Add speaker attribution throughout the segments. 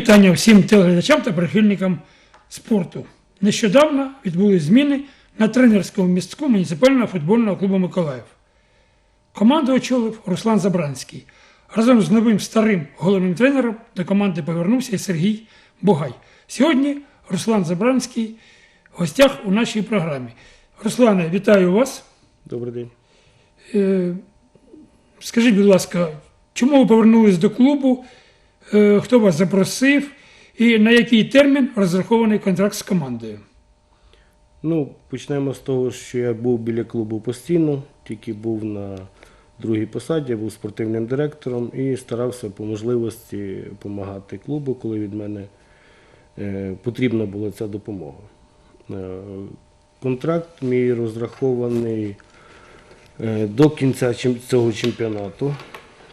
Speaker 1: вітання всім телеглядачам та прихильникам спорту. Нещодавно відбулись зміни на тренерському містку муніципального футбольного клубу Миколаїв. Команду очолив Руслан Забранський. Разом з новим старим головним тренером до команди повернувся і Сергій Бугай. Сьогодні Руслан Забранський в гостях у нашій програмі. Руслане, вітаю вас.
Speaker 2: Добрий день.
Speaker 1: Е, Скажіть, будь ласка, чому ви повернулись до клубу? Е, Хто вас запросив? І на який термін розрахований контракт з командою?
Speaker 2: Ну, почнемо з того, що я був біля клубу постійно, тільки був на другій посаді, був спортивним директором і старався по можливості допомагати клубу, коли від мене е, потрібна була ця допомога. Е, контракт мій розрахований до кінця цього чемпіонату,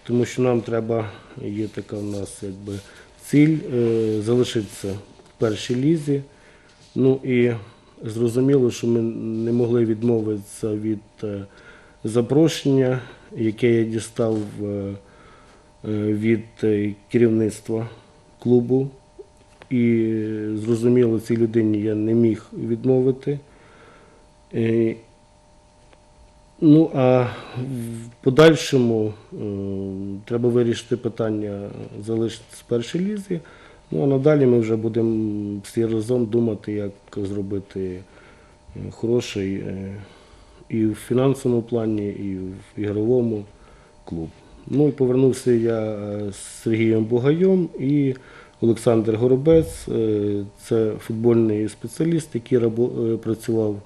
Speaker 2: тому що нам треба, є така в нас якби ціль е, залишитися в першій лізі. Ну і зрозуміло, що ми не могли відмовитися від е, запрошення, яке я дістав е, від керівництва клубу. І зрозуміло, цій людині я не міг відмовити. Е, Ну, а в подальшому е, треба вирішити питання залишитися в першій лізі. Ну, а надалі ми вже будемо всі разом думати, як зробити е, хороший е, і в фінансовому плані, і в ігровому клуб. Ну і повернувся я е, з Сергієм Бугайом і Олександр Горобець. е, Це футбольний спеціаліст, який е, працював е,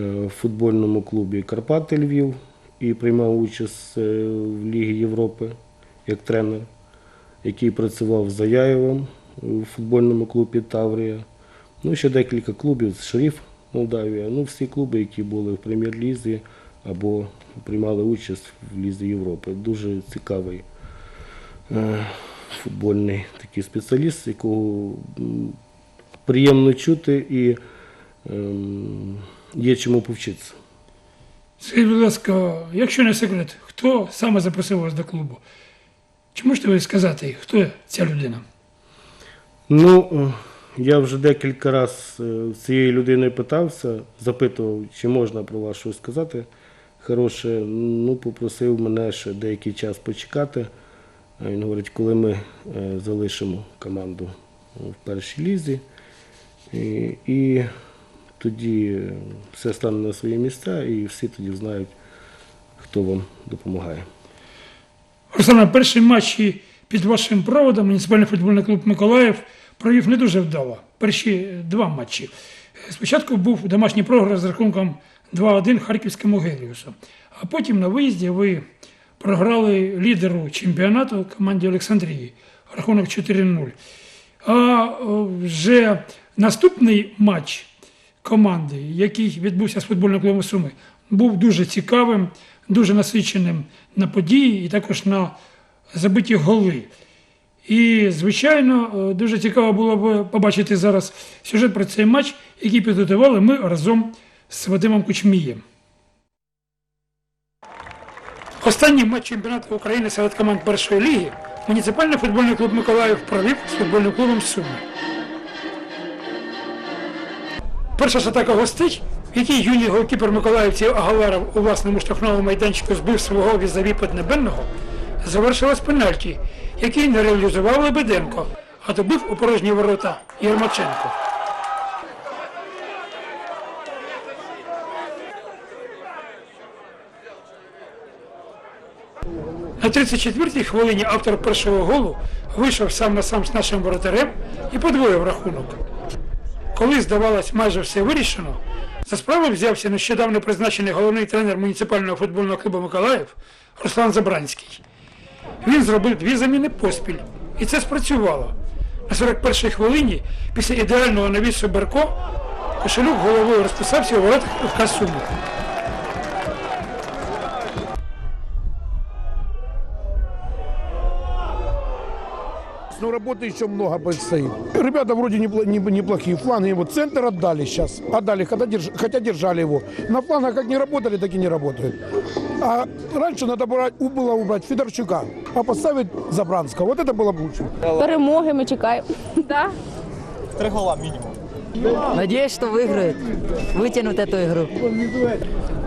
Speaker 2: в футбольному клубі Карпати Львів і приймав участь е, в Лігі Європи як тренер, який працював за Яєвом у футбольному клубі Таврія. Ну, ще декілька клубів, Шеріф Молдавія. Ну, всі клуби, які були в прем'єр-лізі або приймали участь в Лізі Європи. Дуже цікавий е, футбольний такий спеціаліст, якого приємно чути і є чому повчитися.
Speaker 1: Скажіть, будь ласка, якщо не секрет, хто саме запросив вас до клубу? Чи можете ви сказати, хто ця людина?
Speaker 2: Ну, е, я вже декілька разів з цією людиною питався, запитував, чи можна про вас щось сказати. Хороше, ну, попросив мене ще деякий час почекати. Він говорить, коли ми е, залишимо команду в першій лізі, і, і тоді е, все стане на свої місця, і всі тоді знають, хто вам допомагає.
Speaker 1: Руслана, перші матчі під вашим проводом муніципальний футбольний клуб Миколаїв провів не дуже вдало. Перші два матчі. Спочатку був домашній програш з рахунком 2-1 Харківському Геліусу. А потім на виїзді ви програли лідеру чемпіонату команді Олександрії. Рахунок 4-0. А вже наступний матч команди, який відбувся з футбольним клубом Суми, був дуже цікавим, дуже насиченим на події і також на забиті голи. І, звичайно, е, дуже цікаво було б побачити зараз сюжет про цей матч, який підготували ми разом з Вадимом Кучмієм. Останній матч чемпіонату України серед команд першої ліги муніципальний футбольний клуб Миколаїв провів з футбольним клубом Суми. Перша ж атака гостей, в якій юний голкіпер Миколаївців Агаларов у власному штрафному майданчику збив свого візаві Поднебенного, завершилась пенальті, який не реалізував Лебеденко, а добив у порожні ворота Єрмаченко. На 34-й хвилині автор першого голу вийшов сам на сам з нашим воротарем і подвоїв рахунок. Коли здавалось майже все вирішено, за справу взявся нещодавно призначений головний тренер муніципального футбольного клубу Миколаїв Руслан Забранський. Він зробив дві заміни поспіль, і це спрацювало. На 41-й хвилині, після ідеального навісу Берко, Кошелюк головою розписався у воротах ФК Суми.
Speaker 3: но работы еще много предстоит. Ребята вроде непло- не- неплохие. Фланги вот центр отдали сейчас. Отдали, хотя, держ- хотя держали его. На флангах как не работали, так и не работают. А раньше надо брать, у- было убрать Федорчука, а поставить Забранского. Вот это было бы лучше.
Speaker 4: Перемоги ми чекаємо. Да.
Speaker 5: Надеюсь, что выиграют, вытянут эту игру.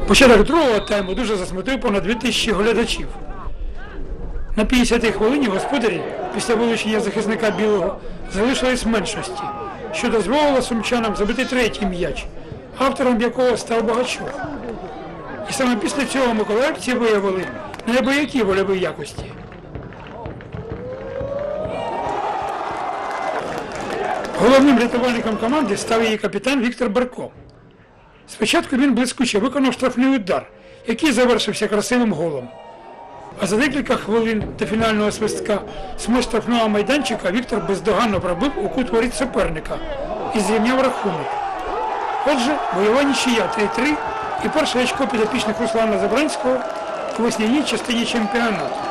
Speaker 1: Початок другого тайму дуже засмутив понад 2000 глядачів. На 50-й хвилині господарі після вилучення захисника білого залишились в меншості, що дозволило сумчанам забити третій м'яч, автором якого став Багачов. І саме після цього миколаївці виявили неабиякі вольові якості. Головним рятувальником команди став її капітан Віктор Барко. Спочатку він блискуче виконав штрафний удар, який завершився красивим голом. А за декілька хвилин до фінального свистка з штрафного майданчика Віктор бездоганно пробив у кут воріт суперника і зрівняв рахунок. Отже, бойова нічия 3-3 і перше очко підопічних Руслана Забранського у весняній частині чемпіонату.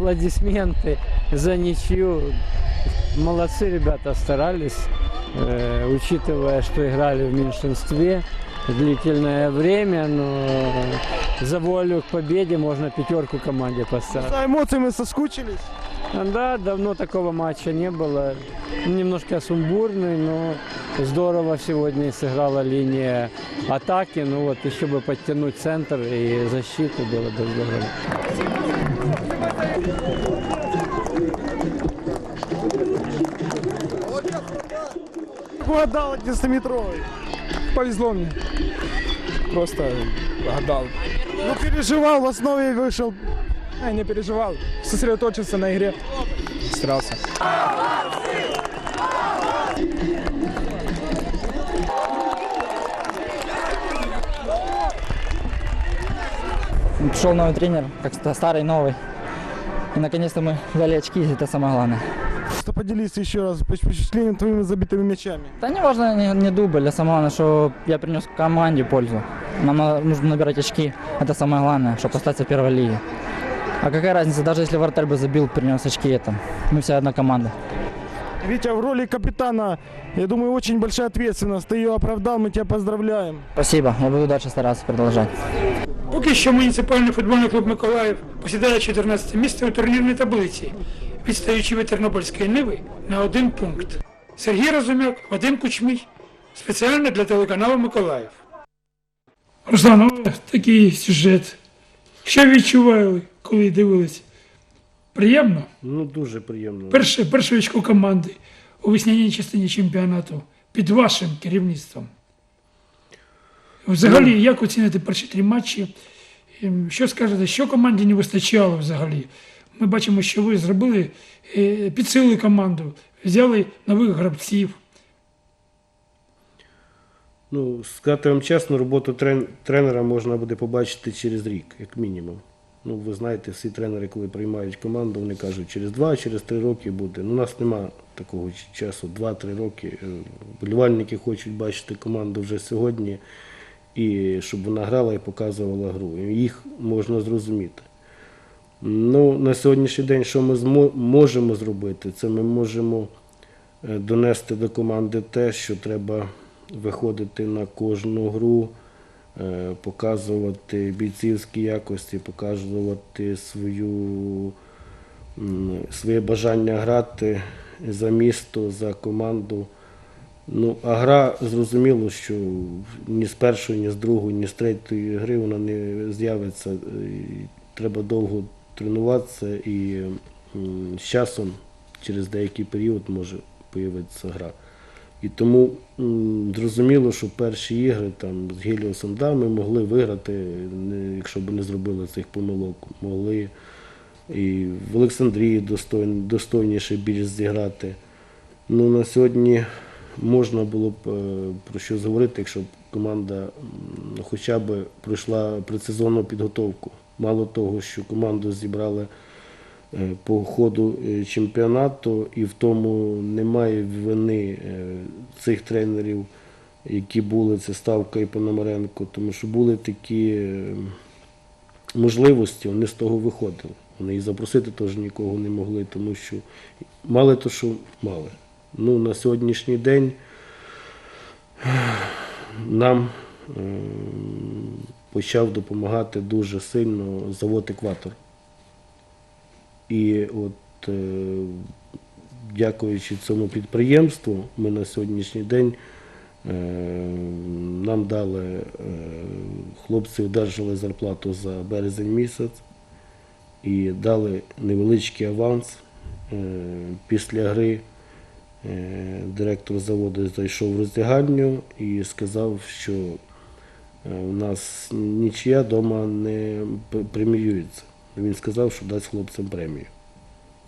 Speaker 6: Аплодисменты за ничью. Молодцы ребята, старались, э, учитывая, что играли в меньшинстве длительное время, но за волю к победе можно пятерку команде поставить.
Speaker 3: За эмоциями соскучились?
Speaker 6: Да, давно такого матча не было. Немножко сумбурный, но здорово сегодня сыграла линия атаки. Ну вот еще бы подтянуть центр и защиту было бы здорово.
Speaker 3: Угадал 11-метровый.
Speaker 7: Повезло мне. Просто гадал.
Speaker 3: Ну переживал, в основе вышел.
Speaker 7: Я не переживал. Сосредоточился на игре. Старался.
Speaker 5: Пришел новый тренер, как ста- старый новый. И наконец-то мы взяли очки, это самое главное.
Speaker 3: Что поделись еще раз впечатлением твоими забитыми мячами.
Speaker 5: Да не важно не, не дубль, а самое главное, что я принес команде пользу. Нам надо- нужно набирать очки, это самое главное, чтобы остаться в первой лиге. А какая разница, даже если вратарь бы забил, принес очки, это мы вся одна команда.
Speaker 3: Витя, в роли капитана, я думаю, очень большая ответственность. Ты ее оправдал, мы тебя поздравляем.
Speaker 5: Спасибо, я буду дальше стараться продолжать.
Speaker 1: Поки що муніципальний футбольний клуб Миколаїв посідає 14 місце у турнірній таблиці, відстаючи від Тернопільської Ниви на один пункт. Сергій Розумяк, Вадим Кучмій. Спеціально для телеканалу Миколаїв. Руслан, такий сюжет. Що відчували, коли дивились? Приємно?
Speaker 2: Ну, дуже приємно.
Speaker 1: Перше, перше очко команди у весняній частині чемпіонату під вашим керівництвом. Взагалі, як оціните перші три матчі? Що скажете, що команді не вистачало взагалі? Ми бачимо, що ви зробили, е, підсилили команду, взяли нових гравців.
Speaker 2: Ну, сказати вам чесно, роботу трен- тренера можна буде побачити через рік, як мінімум. Ну, ви знаєте, всі тренери, коли приймають команду, вони кажуть, через два, через три роки буде. Ну, у нас нема такого часу, два-три роки. Е, Вболівальники хочуть бачити команду вже сьогодні, і щоб вона грала і показувала гру. Їх можна зрозуміти. Ну, на сьогоднішній день, що ми можемо зробити, це ми можемо е, донести до команди те, що треба виходити на кожну гру, е, показувати бійцівські якості, показувати свою, своє бажання грати за місто, за команду. Ну, а гра зрозуміло, що ні з першої, ні з другої, ні з третьої гри вона не з'явиться. Треба довго тренуватися і з часом, через деякий період, може появитися гра. І тому зрозуміло, що перші ігри там з Геліосом да, ми могли виграти, якщо б не зробили цих помилок, могли І в Олександрії достойніше більш зіграти. Ну, на сьогодні можна було б е, про щось говорити, якщо б команда хоча б пройшла предсезонну підготовку. Мало того, що команду зібрали е, по ходу е, чемпіонату, і в тому немає вини цих тренерів, які були, це Ставка і Пономаренко, тому що були такі е, можливості, вони з того виходили. Вони і запросити теж нікого не могли, тому що мали то, що мали. Ну, на сьогоднішній день нам е, почав допомагати дуже сильно завод екватор. І от е, дякуючи цьому підприємству, ми на сьогоднішній день е, нам дали, хлопці одержали зарплату за березень місяць і дали невеличкий аванс. Після гри директор заводу зайшов в роздягальню і сказав, що е, у нас нічия вдома не преміюється. Він сказав, що дасть хлопцям премію.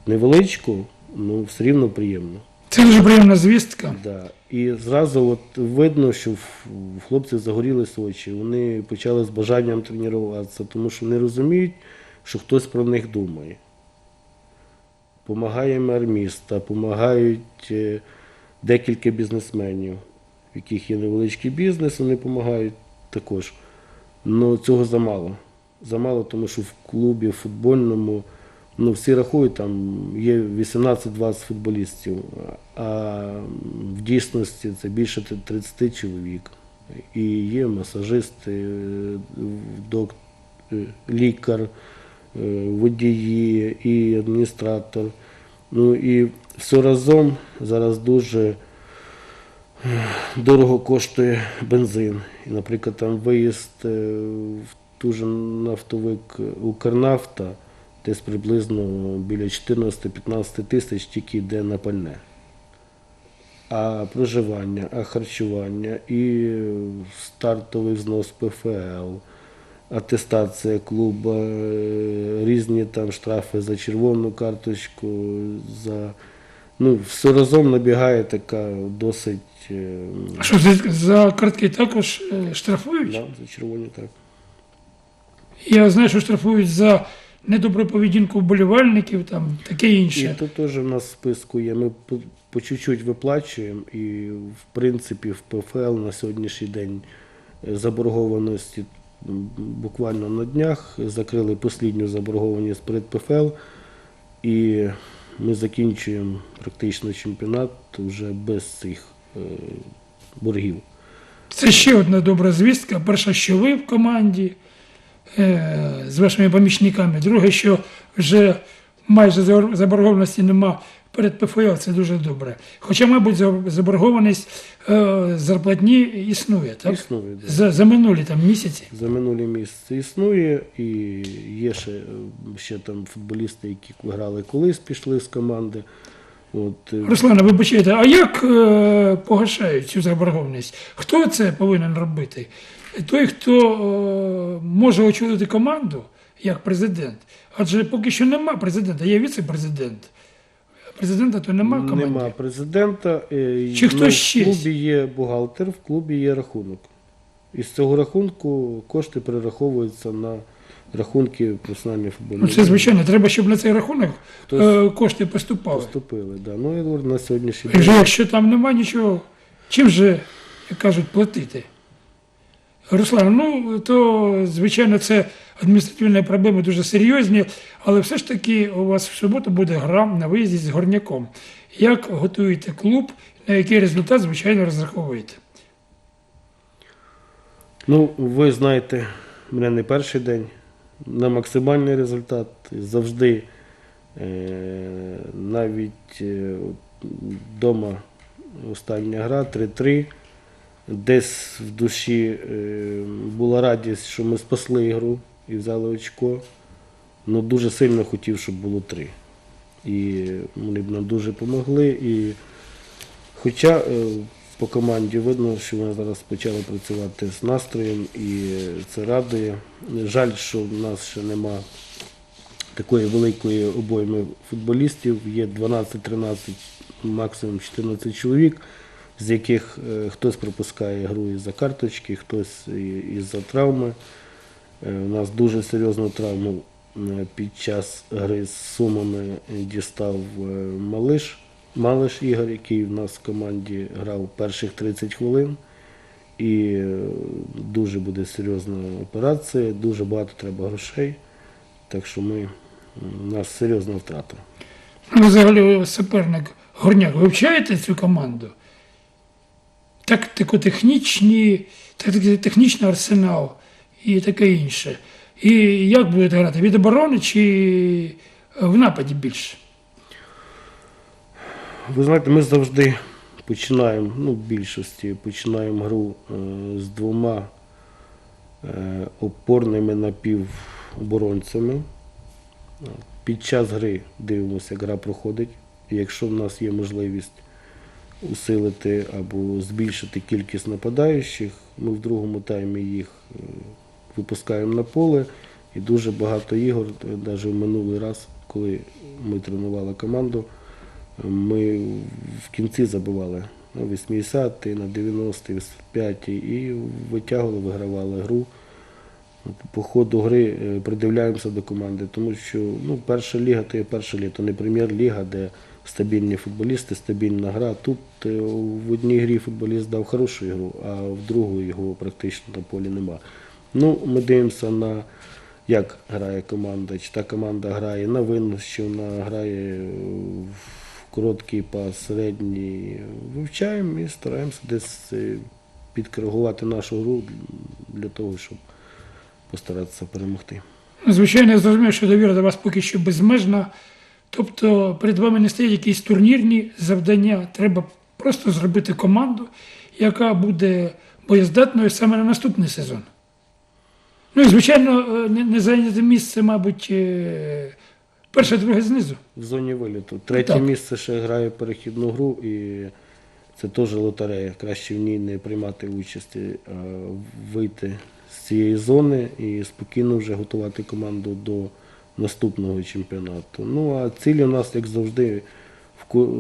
Speaker 2: Невеличку, ну все рівно приємно.
Speaker 1: Це дуже приємна звістка.
Speaker 2: Да. І зразу от видно, що в в хлопців загорілись очі. Вони почали з бажанням тренуватися, тому що не розуміють, що хтось про них думає. Помагає мер міста, допомагають е, декілька бізнесменів, в яких є невеличкий бізнес, вони допомагають також. Але цього замало. Замало, тому що в клубі футбольному ну, всі рахують, там є 18-20 футболістів, а в дійсності це більше 30 чоловік. І є масажисти, е, е, лікар, водії і адміністратор. Ну і все разом зараз дуже е, дорого коштує бензин. І, наприклад, там виїзд е, в ту же нафтовик Укрнафта десь приблизно біля 14-15 тисяч тільки йде на пальне. А проживання, а харчування, і стартовий взнос ПФЛ, атестація клубу, е, різні там штрафи за червону карточку, за ну, все разом набігає така досить е,
Speaker 1: А що за, за картки також е, штрафують?
Speaker 2: да, за червоні так.
Speaker 1: Я знаю, що штрафують за недобру поведінку вболівальників, там таке
Speaker 2: І
Speaker 1: інше.
Speaker 2: тут теж у нас в списку є. Ми по, чуть-чуть виплачуємо, і в принципі в ПФЛ на сьогоднішній день е, заборгованості буквально на днях закрили послідню заборгованість перед ПФЛ, і ми закінчуємо практично чемпіонат вже без цих е, боргів.
Speaker 1: Це ще одна добра звістка. Перша, що ви в команді е, з вашими помічниками. Друге, що вже майже заборгованості нема перед ПФЛ, це дуже добре. Хоча, мабуть, за- заборгованість е, зарплатні існує, так?
Speaker 2: Існує, да.
Speaker 1: За, за минулі там місяці.
Speaker 2: За минулі місяці існує, і є ще, е, ще там футболісти, які грали колись, пішли з команди. От, е,
Speaker 1: Руслана, вибачайте, а як е, погашають цю заборгованість? Хто це повинен робити? Той, хто е, може очолити команду як президент. Адже поки що нема президента, є віце-президент. Президента то нема в команді.
Speaker 2: Нема президента. е,
Speaker 1: Чи хтось
Speaker 2: ну,
Speaker 1: ще?
Speaker 2: В клубі є бухгалтер, в клубі є рахунок. І з цього рахунку кошти перераховуються на рахунки персональної футбольної.
Speaker 1: Ну, це звичайно, треба, щоб на цей рахунок
Speaker 2: Хтось
Speaker 1: е, кошти поступали.
Speaker 2: Поступили. Да. Ну, я говорю, на сьогоднішній день.
Speaker 1: якщо там нема нічого, чим же, як кажуть, платити? Руслан, ну то звичайно це адміністративні проблеми дуже серйозні, але все ж таки у вас в суботу буде гра на виїзді з горняком. Як готуєте клуб, на який результат, звичайно, розраховуєте?
Speaker 2: Ну, ви знаєте, мене не перший день. На максимальний результат завжди е, навіть вдома остання гра 3-3. Десь в душі е, була радість, що ми спасли ігру і взяли очко. Ну дуже сильно хотів, щоб було 3. І вони б нам дуже допомогли. І Хоча е, по команді видно, що вони зараз почали працювати з настроєм і це радує. Жаль, що в нас ще нема такої великої обойми футболістів. Є 12-13, максимум 14 чоловік, з яких е, хтось пропускає гру із-за карточки, хтось із-за травми. Е, У нас дуже серйозну травму е, під час гри з Сумами дістав е, Малиш, Малиш Ігор, який в нас в команді грав перших 30 хвилин. І дуже буде серйозна операція, дуже багато треба грошей. Так що ми, у нас серйозна втрата.
Speaker 1: Ну, взагалі, ви суперник Горняк, вивчаєте цю команду? Тактико-технічні, тактико- технічний арсенал і таке інше. І як будете грати? Від оборони чи в нападі більше?
Speaker 2: Ви знаєте, ми завжди починаємо, ну, в більшості починаємо гру е, з двома е, опорними напівоборонцями. Під час гри дивимося, як гра проходить. Якщо в нас є можливість усилити або збільшити кількість нападаючих, ми в другому таймі їх е, випускаємо на поле. І дуже багато ігор, навіть в минулий раз, коли ми тренували команду, ми в кінці забивали на 80 на 90 85 і витягували, вигравали гру. По ходу гри е, придивляємося до команди, тому що ну, перша ліга то є перша ліга, то не прем'єр-ліга, де стабільні футболісти, стабільна гра. Тут е, в одній грі футболіст дав хорошу ігру, а в другу його практично на полі нема. Ну, ми дивимося на як грає команда, чи та команда грає на винос, чи вона грає в короткий пас, середній. Вивчаємо і стараємося десь е, підкоригувати нашу гру для того, щоб постаратися перемогти.
Speaker 1: Звичайно, я зрозумів, що довіра до вас поки що безмежна. Тобто перед вами не стоять якісь турнірні завдання. Треба просто зробити команду, яка буде боєздатною саме на наступний сезон. Ну і, звичайно, е, не, не зайняте місце, мабуть, е, перше, друге знизу.
Speaker 2: В зоні виліту. Третє
Speaker 1: Так.
Speaker 2: місце ще грає перехідну гру, і це теж лотерея. Краще в ній не приймати участь, а вийти з цієї зони і спокійно вже готувати команду до наступного чемпіонату. Ну а цілі у нас, як завжди,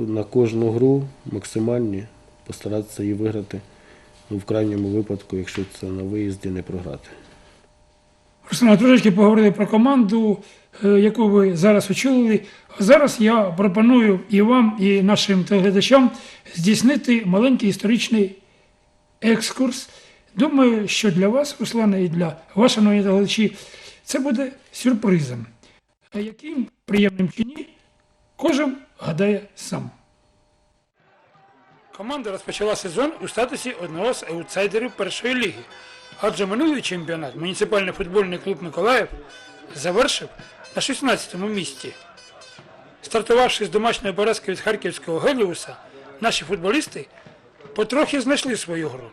Speaker 2: на кожну гру максимальні, постаратися її виграти. Ну, в крайньому випадку, якщо це на виїзді, не програти.
Speaker 1: Руслана, трошечки поговорили про команду, е, яку ви зараз очолили. Зараз я пропоную і вам, і нашим телеглядачам здійснити маленький історичний екскурс. Думаю, що для вас, Руслана, і для вас, шановні телеглядачі, це буде сюрпризом. Яким приємним чи ні, кожен гадає сам. Команда розпочала сезон у статусі одного з аутсайдерів першої ліги. Адже минулий чемпіонат муніципальний футбольний клуб Миколаїв завершив на 16-му місці. Стартувавши з домашньої поразки від харківського Геліуса, наші футболісти потрохи знайшли свою гру.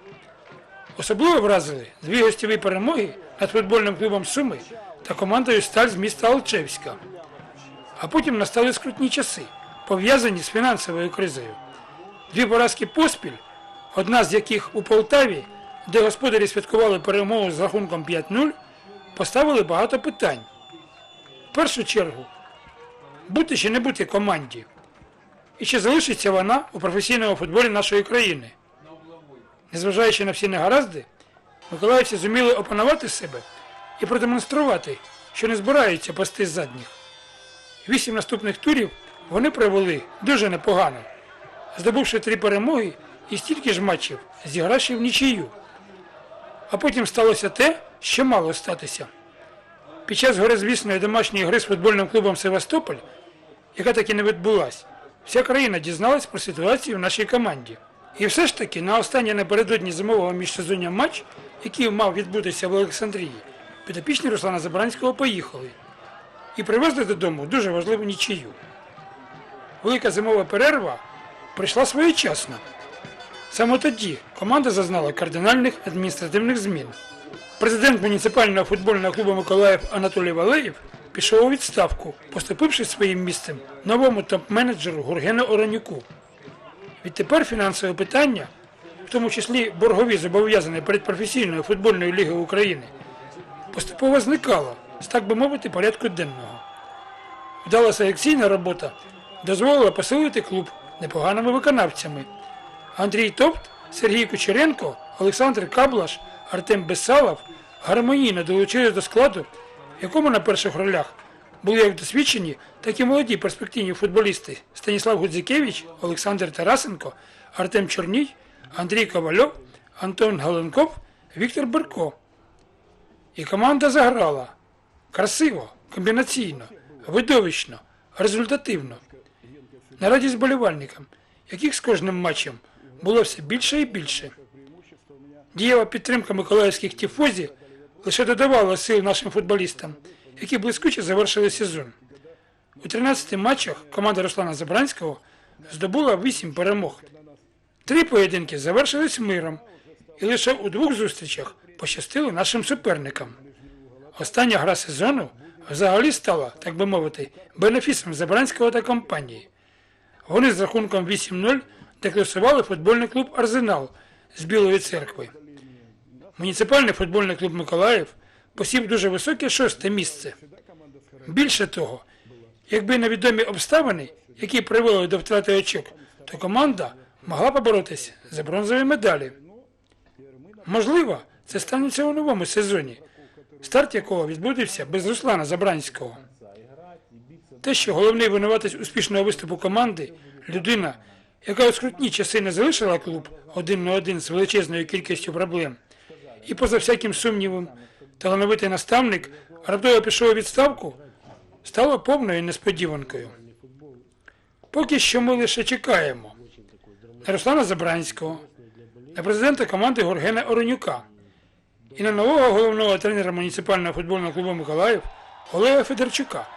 Speaker 1: Особливо вразили дві гостєві перемоги над футбольним клубом Суми та командою Сталь з міста Алчевська. А потім настали скрутні часи, пов'язані з фінансовою кризою. Дві поразки поспіль, одна з яких у Полтаві, де господарі святкували перемогу з рахунком 5-0, поставили багато питань. В першу чергу, бути чи не бути команді, і чи залишиться вона у професійному футболі нашої країни. Незважаючи на всі негаразди, миколаївці зуміли опанувати себе і продемонструвати, що не збираються пасти з задніх. Вісім наступних турів вони провели дуже непогано, здобувши три перемоги і стільки ж матчів, зігравши в нічию. А потім сталося те, що мало статися. Під час горизвісної домашньої гри з футбольним клубом Севастополь, яка таки не відбулась, вся країна дізналась про ситуацію в нашій команді. І все ж таки на останній напередодні зимового міжсезоння матч, який мав відбутися в Олександрії, підопічні Руслана Забранського поїхали і привезли додому дуже важливу нічию. Велика зимова перерва прийшла своєчасно. Саме тоді команда зазнала кардинальних адміністративних змін. Президент муніципального футбольного клубу Миколаїв Анатолій Валеєв пішов у відставку, поступивши своїм місцем новому топ-менеджеру Гургену Оранюку. Відтепер фінансове питання, в тому числі боргові зобов'язані перед професійною футбольною лігою України, поступово зникало з так би мовити порядку денного. Вдала селекційна робота дозволила посилити клуб непоганими виконавцями. Андрій Топт, Сергій Кучеренко, Олександр Каблаш, Артем Бесалов гармонійно долучились до складу, в якому на перших ролях були як досвідчені, так і молоді перспективні футболісти Станіслав Гудзикевич, Олександр Тарасенко, Артем Чорній, Андрій Ковальов, Антон Галенков, Віктор Берко. І команда заграла красиво, комбінаційно, видовищно, результативно. На радість болівальникам, яких з кожним матчем було все більше і більше. Дієва підтримка миколаївських тіфозі лише додавала сил нашим футболістам, які блискуче завершили сезон. У 13 матчах команда Руслана Забранського здобула 8 перемог. Три поєдинки завершились миром, і лише у двох зустрічах пощастило нашим суперникам. Остання гра сезону взагалі стала, так би мовити, бенефісом Забранського та компанії. Вони з рахунком 8-0 декласували футбольний клуб Арсенал з Білої церкви. Муніципальний футбольний клуб Миколаїв посів дуже високе шосте місце. Більше того, якби невідомі обставини, які привели до втрати очок, то команда могла поборотися за бронзові медалі. Можливо, це станеться у новому сезоні, старт якого відбудеться без Руслана Забранського. Те, що головний винуватець успішного виступу команди, людина, яка у скрутні часи не залишила клуб один на один з величезною кількістю проблем, і поза всяким сумнівом, талановитий наставник раптово пішов у відставку, стало повною несподіванкою. Поки що ми лише чекаємо на Руслана Забранського, на президента команди Горгена Оронюка і на нового головного тренера муніципального футбольного клубу Миколаїв Олега Федорчука,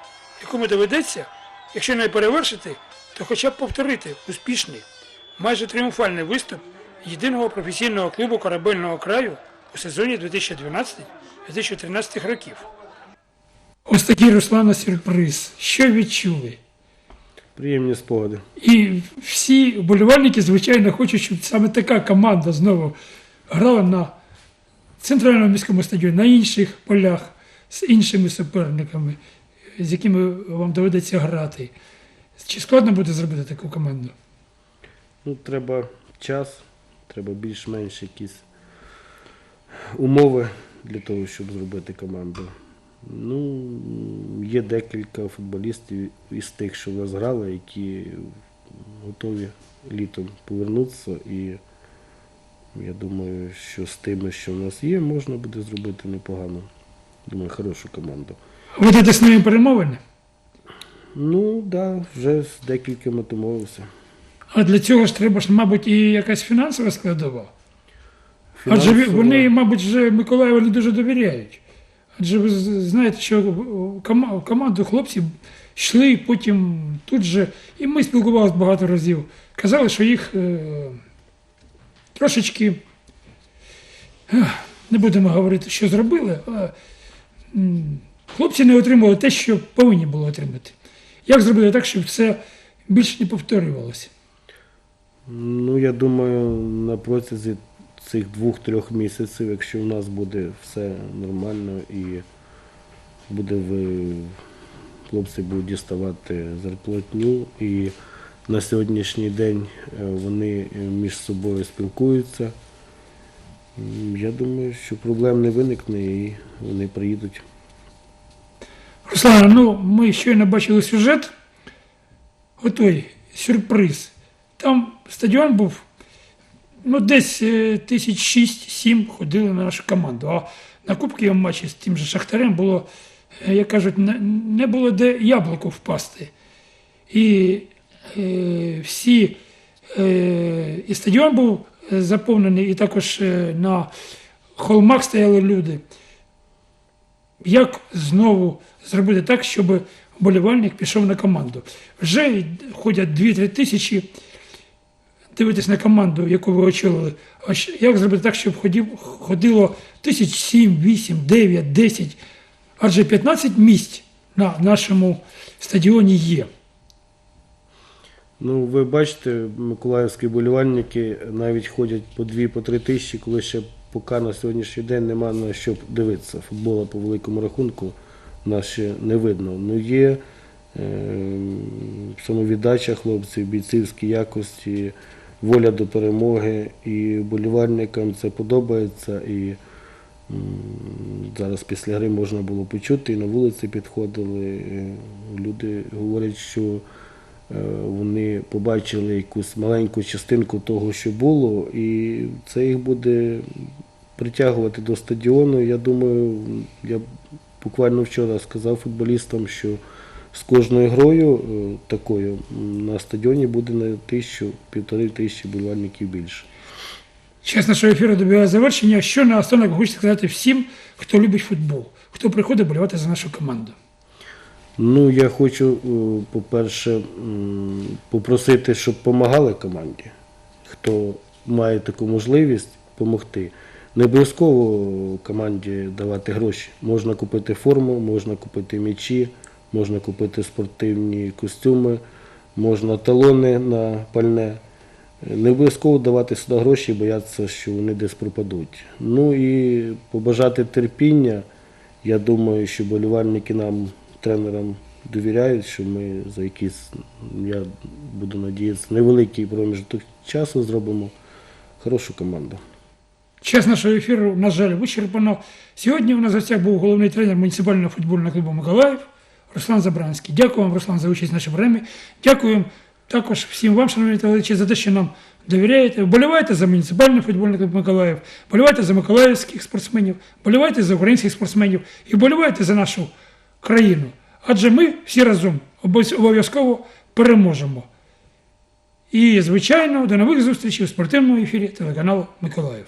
Speaker 1: якому доведеться, якщо не перевершити, то хоча б повторити успішний, майже тріумфальний виступ єдиного професійного клубу корабельного краю у сезоні 2012-2013 років. Ось такий Руслана сюрприз. Що відчули?
Speaker 2: Приємні спогади.
Speaker 1: І всі вболівальники, звичайно, хочуть, щоб саме така команда знову грала на центральному міському стадіоні, на інших полях з іншими суперниками, з якими вам доведеться грати. Чи складно буде зробити таку команду?
Speaker 2: Ну, треба час, треба більш-менш якісь умови для того, щоб зробити команду. Ну, є декілька футболістів із тих, що в нас грали, які готові літом повернутися. І я думаю, що з тими, що в нас є, можна буде зробити непогано. Думаю, хорошу команду.
Speaker 1: Ведете з ними перемовини?
Speaker 2: Ну, так, да, вже з декількома домовився.
Speaker 1: А для цього ж треба ж, мабуть, і якась фінансова складова. Адже вони, мабуть, вже Миколаєву не дуже довіряють. Адже ви знаєте, що в команду хлопці йшли потім тут же, і ми спілкувалися багато разів. Казали, що їх е, трошечки не будемо говорити, що зробили, а хлопці не отримали те, що повинні були отримати. Як зробити так, щоб це більше не повторювалося?
Speaker 2: Ну, я думаю, на протязі цих двох-трьох місяців, якщо у нас буде все нормально і буде в... хлопці будуть діставати зарплатню, і на сьогоднішній день е, вони між собою спілкуються. Я думаю, що проблем не виникне і вони приїдуть.
Speaker 1: Руслана, ну ми щойно бачили сюжет. Отой сюрприз. Там стадіон був, ну, десь е, тисяч шість-сім ходили на нашу команду. А на кубковому матчі з тим же Шахтарем було, е, як кажуть, не, було де яблуку впасти. І е, всі, е, і стадіон був заповнений, і також на холмах стояли люди як знову зробити так, щоб болівальник пішов на команду. Вже ходять 2-3 тисячі дивитись на команду, яку ви очолили. А як зробити так, щоб ходів, ходило тисяч 7, 8, 9, 10, адже 15 місць на нашому стадіоні є.
Speaker 2: Ну, ви бачите, миколаївські болівальники навіть ходять по 2-3 тисячі, коли ще поки на сьогоднішній день нема на що дивитися. Футбола по великому рахунку нас ще не видно. Ну є Ем, самовіддача хлопців, бійцівські якості, воля до перемоги. І болівальникам це подобається. І зараз після гри можна було почути, і на вулиці підходили. е, Люди говорять, що е, вони побачили якусь маленьку частинку того, що було, і це їх буде притягувати до стадіону. Я думаю, я буквально вчора сказав футболістам, що з кожною грою е, такою на стадіоні буде на тисячу, півтори тисячі болівальників більше.
Speaker 1: Час нашого ефіру добігає завершення. Що на останок хочеться сказати всім, хто любить футбол, хто приходить болювати за нашу команду.
Speaker 2: Ну, я хочу, е, по-перше, попросити, щоб допомагали команді. Хто має таку можливість допомогти. Не обов'язково команді давати гроші. Можна купити форму, можна купити м'ячі, можна купити спортивні костюми, можна талони на пальне. Не обов'язково давати сюди гроші і боятися, що вони десь пропадуть. Ну і побажати терпіння. Я думаю, що болівальники нам, тренерам, довіряють, що ми за якийсь, я буду надіятися, невеликий проміжок часу зробимо хорошу команду.
Speaker 1: Час нашого ефіру, на жаль, вичерпано. Сьогодні у нас в гостях був головний тренер муніципального футбольного клубу Миколаїв Руслан Забранський. Дякую вам, Руслан, за участь в нашій програмі. Дякую також всім вам, шановні телеглядачі, за те, що нам довіряєте. Вболівайте за муніципальний футбольний клуб Миколаїв, вболівайте за миколаївських спортсменів, вболівайте за українських спортсменів і вболівайте за нашу країну. Адже ми всі разом обов'язково переможемо. І, звичайно, до нових зустрічей у спортивному ефірі телеканалу Миколаїв.